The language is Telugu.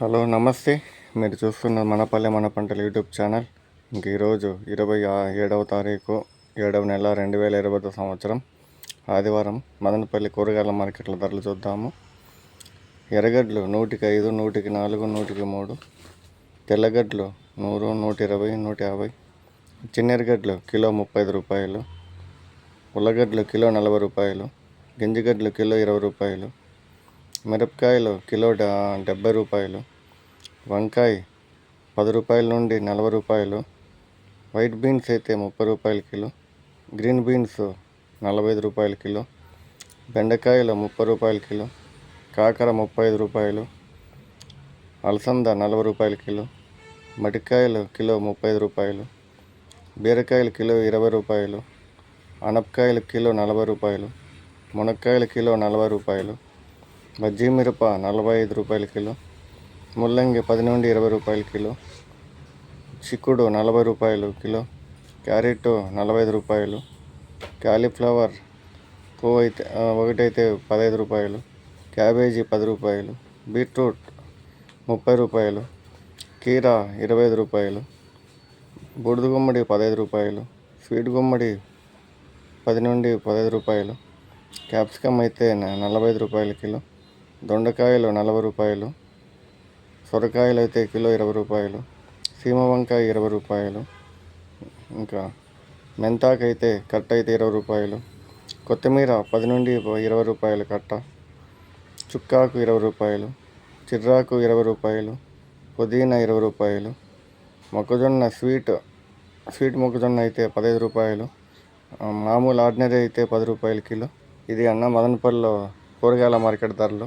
హలో నమస్తే. మీరు చూస్తున్న మనపల్లె మన పంటల యూట్యూబ్ ఛానల్. ఇంక ఈరోజు ఇరవై ఏడవ తారీఖు ఏడవ నెల రెండు వేల ఇరవై సంవత్సరం. ఆదివారం మదనపల్లి కూరగాయల మార్కెట్ల ధరలు చూద్దాము. ఎర్రగడ్డలు నూటికి ఐదు నూటికి నాలుగు నూటికి మూడు. తెల్లగడ్డలు నూరు నూట ఇరవై నూట యాభై చిన్న కిలో ముప్పై రూపాయలు. ఉల్లగడ్డలు కిలో నలభై రూపాయలు. గింజగడ్డలు కిలో ఇరవై రూపాయలు. మిరపకాయలు కిలో డ- డెబ్బై రూపాయలు వంకాయ పది రూపాయల నుండి నలభై రూపాయలు వైట్ బీన్స్ అయితే ముప్పై రూపాయల కిలో గ్రీన్ బీన్స్ నలభై ఐదు రూపాయల కిలో బెండకాయలు ముప్పై రూపాయల కిలో కాకర ముప్పై ఐదు రూపాయలు అలసంద నలభై రూపాయల కిలో మటికాయలు కిలో ముప్పై ఐదు రూపాయలు బీరకాయలు కిలో ఇరవై రూపాయలు అనపకాయలు కిలో నలభై రూపాయలు మునక్కాయలు కిలో నలభై రూపాయలు బజ్జీ మిరప నలభై ఐదు రూపాయల కిలో ముల్లంగి పది నుండి ఇరవై రూపాయల కిలో చిక్కుడు నలభై రూపాయలు కిలో క్యారెట్ నలభై ఐదు రూపాయలు క్యాలీఫ్లవర్ పువ్వు అయితే ఒకటైతే పదహైదు రూపాయలు క్యాబేజీ పది రూపాయలు బీట్రూట్ ముప్పై రూపాయలు కీరా ఇరవై ఐదు రూపాయలు బూడిద గుమ్మడి పదహైదు రూపాయలు స్వీట్ గుమ్మడి పది నుండి పదహైదు రూపాయలు క్యాప్సికమ్ అయితే నలభై ఐదు రూపాయల కిలో దొండకాయలు నలభై రూపాయలు సొరకాయలు అయితే కిలో ఇరవై రూపాయలు సీమ వంకాయ ఇరవై రూపాయలు ఇంకా మెంతాకు అయితే కట్ట అయితే ఇరవై రూపాయలు కొత్తిమీర పది నుండి ఇరవై రూపాయలు కట్ట చుక్కాకు ఇరవై రూపాయలు చిర్రాకు ఇరవై రూపాయలు పుదీనా ఇరవై రూపాయలు మొక్కజొన్న స్వీట్ స్వీట్ మొక్కజొన్న అయితే పదహైదు రూపాయలు మామూలు ఆర్డినరీ అయితే పది రూపాయల కిలో. ఇది అన్న మదనపల్లిలో కూరగాయల మార్కెట్ ధరలు.